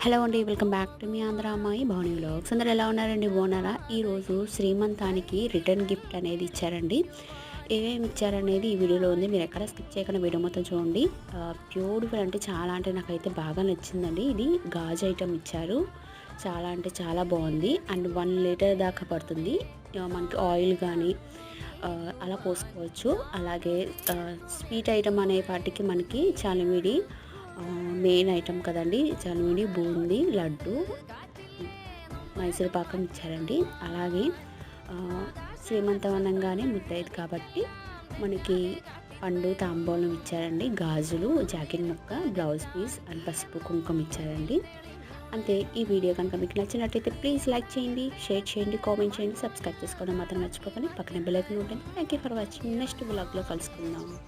Hello అండి welcome back to మీ ఆంధ్ర అమ్మాయి భవని వ్లాగ్స్. అందరు ఎలా ఉన్నారండి? బాగున్నారా? ఈరోజు శ్రీమంతానికి రిటర్న్ గిఫ్ట్ అనేది ఇచ్చారండి. ఏమేమి ఇచ్చారనేది ఈ వీడియోలో ఉంది. మీరు ఎక్కడ స్కిప్ చేయకుండా వీడియో మొత్తం చూడండి. బ్యూటిఫుల్ అంటే చాలా అంటే నాకైతే బాగా నచ్చిందండి. ఇది గాజు ఐటమ్ ఇచ్చారు. చాలా అంటే చాలా బాగుంది. అండ్ వన్ లీటర్ దాకా పడుతుంది. మనకి ఆయిల్ కానీ అలా పోసుకోవచ్చు. అలాగే స్వీట్ ఐటమ్ అనే పాటికి మనకి చాలా ఆ, మెయిన్ ఐటమ్ కదండి చాలిమిడి బూంది లడ్డు మైసూర్ పాకం ఇచ్చారండి. అలాగే ఆ, శ్రీమంతం అనగానే కాబట్టి మనకి పండు తాంబూలం ఇచ్చారండి గాజులు జాకెట్ ముక్క బ్లౌజ్ పీస్ అండ్ పసుపు కుంకుమ ఇచ్చారండి. అంతే ఈ వీడియో కనుక మీకు నచ్చినట్లయితే ప్లీజ్ లైక్ చేయండి షేర్ చేయండి కామెంట్ చేయండి సబ్స్క్రైబ్ చేసుకోవడం మాత్రం మర్చిపోకండి. పక్కన బెల్ ఉంటుంది. Thank you for watching next బ్లాగ్లో కలుసుకుందాం.